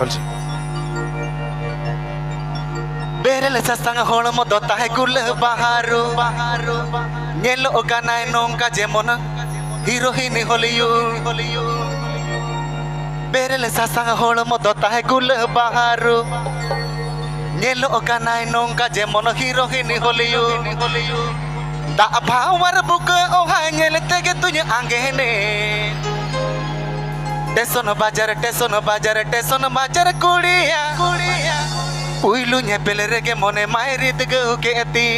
বলছি Berel sasang holomo do tahe gul baharu Nyelo kanai nongka jemona Hirohini Hollywood Berel sasang holomo do tahe gul baharu Nyelo kanai nongka jemona Hirohini Hollywood Da bhawar buka oha nyele tege tunya angene টেসন বাজার টেসন বাজার টেসন বাজার কুড়িয়া কুড়িয়া পুইলু পেলে রেগে মনে মায়েরিত গৌকে এতি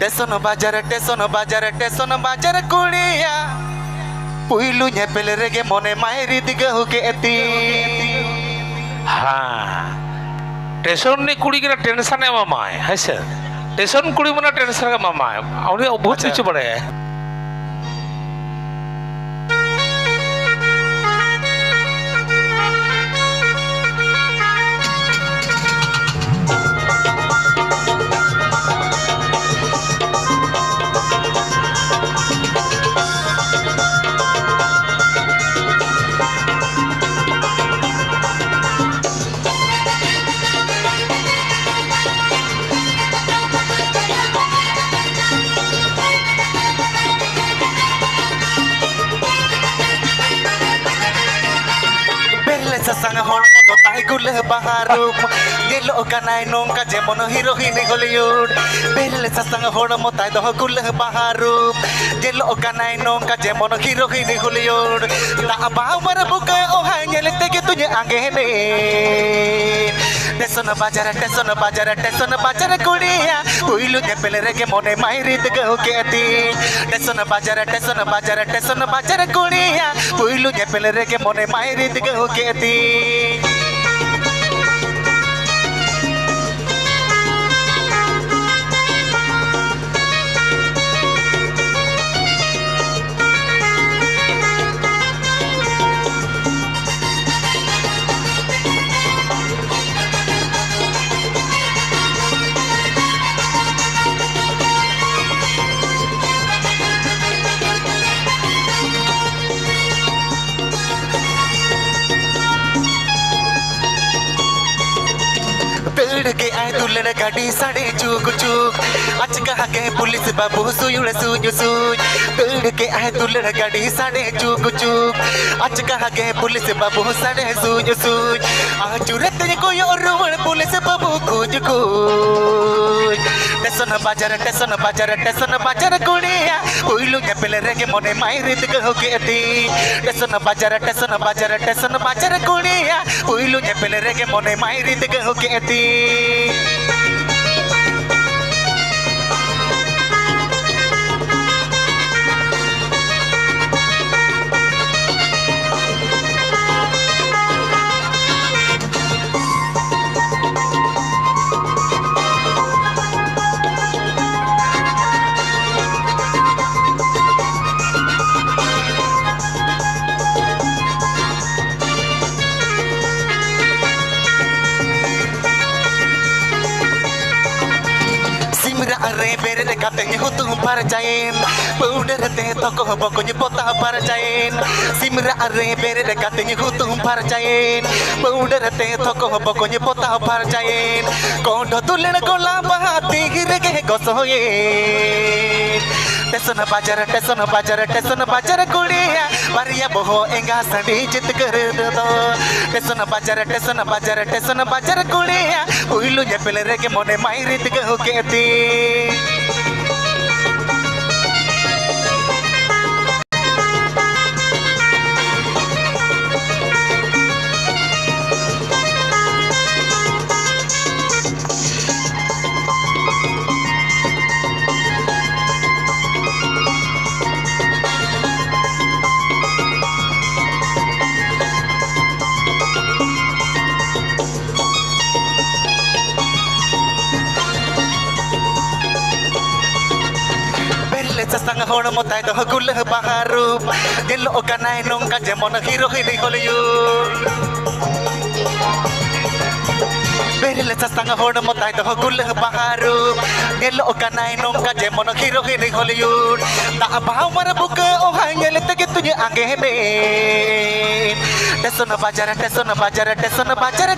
টেসন বাজার টেসন বাজার টেসন বাজার কুড়িয়া পুইলু পেলে রেগে মনে মায়েরিত গৌকে এতি হ্যাঁ টেসন নি কুড়ি কিনা টেনশনে মামায় হ্যাঁ স্যার টেসন কুড়ি মানে টেনশন মামায় উনি বহুত কিছু বড়ে ᱥᱟᱝ ᱦᱚᱲᱢᱚ ᱫᱚ ᱛᱟᱭ ᱜᱩᱞᱟᱹ ᱵᱟᱦᱟᱨᱩᱢ ᱧᱮᱞᱚᱜ ᱠᱟᱱᱟᱭ ᱱᱚᱝᱠᱟ ᱡᱮᱢᱚᱱ ᱦᱤᱨᱳᱦᱤᱱ ᱜᱚᱞᱤᱭᱩᱰ ᱵᱮᱨᱮᱞ ᱥᱟᱥᱟᱝ ᱦᱚᱲᱢᱚ ᱛᱟᱭ ᱫᱚ ᱜᱩᱞᱟᱹ ᱵᱟᱦᱟᱨᱩᱢ ᱧᱮᱞᱚᱜ ᱠᱟᱱᱟᱭ ᱱᱚᱝᱠᱟ ᱡᱮᱢᱚᱱ ᱦᱤᱨᱳᱦᱤᱱ ᱜᱚᱞᱤᱭᱩᱰ ᱛᱟᱵᱟᱣᱟᱨ ᱵᱩᱠᱟᱹ ᱚᱦᱟᱭ ᱧᱮᱞ ᱛᱮᱜᱮ ᱛᱩᱧ ᱟᱸᱜᱮᱱᱮ টেসন বাজারে টেসন বাজারে টেসন বাজারে কুড়িয়া উইলু নেপেলে রেগে মনে মাইরিত কেতি টেসন বাজারে টেসন বাজারে টেসন বাজারে কুড়িয়া উইলু নেপেলে রেগে মনে মাইরিত গৌকেতি पेड़ के आए दुल्हन गाड़ी साड़े चूक चूक। अच कहा के पुलिस बाबू सुयुड़ सूज सूज पेड़ के आए दुल्हन गाड़ी साड़े चूक चूक। अच कहा के पुलिस बाबू साड़े सूज सूज आज रत कोई और पुलिस बाबू खोज खोज। टेसन बाज़ार टेसन बाज़ार टेसन बाज़ार कुड़िया उइलू नेपले रेगे मने माइरित कहो के दी टेसन बाज़ार टेसन बाज़ार टेसन बाज़ार कुड़िया उइलू नेपले रेगे मने माइरित कहो के दी Simra are bere katanya hutu parjain Powder te toko bokonya pota parjain Simra are bere de katanya hutu parjain Powder te toko bokonya pota parjain Kondo tulen kola bahati hirege gosoye टेसन बाजर टेसन बाजर टेसन बाजर कुड़िया मारिया बोहो एँगा सड़ी जित कर दो। टेसन बाजर टेसन बाजर टेसन बाजर कुड़िया उइलु रे के मोने गहो केती Belle sasang gul baharu Gelo kanay nong ka jemon hero hini Hollywood Belle sasang hono mo tayo doh gul baharu Gelo kanay nong ka jemon hero hini Hollywood Ta bahaw mara buka oh hangel tege tunya angene টেসন বাজার টেসন বাজার টেসন বাজার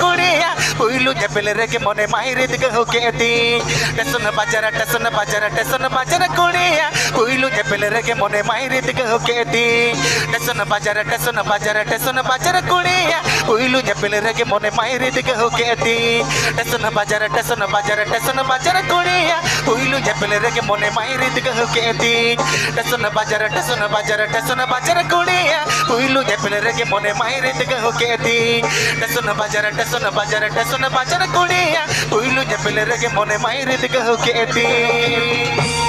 কুড়িয়া কইলু নেপেলে রেগে মনে মায়ের দিকে হোকে দিন টেসন বাজার টেসন বাজার টেসন বাজার কুড়িয়া কইলু নেপেলে রেগে মনে মায়ের দিকে হোকে দিন টেসন বাজার টেসন বাজার টেসন বাজার কুড়িয়া কইলু নেপেলে রেগে মনে মায়ের দিকে হোকে দিন টেসন বাজার টেসন বাজার টেসন বাজার কুড়িয়া কইলু নেপেলে রেগে মনে মায়ের দিকে হোকে দিন টেসন বাজার টেসন বাজার টেসন বাজার কুড়িয়া কইলু নেপেলে রেগে মনে মায়ের দিকে হোকে দিন টেসন বাজার গুড়িয়া কইলু নেপেলে রেগে মনে মায়ের ডেকে হোকে দি টেসন বাজার টেসন বাজার টেসন বাজার গুড়িয়া কইলু নেপেলে রেগে মনে মায়ের ডেকে হোকে দিন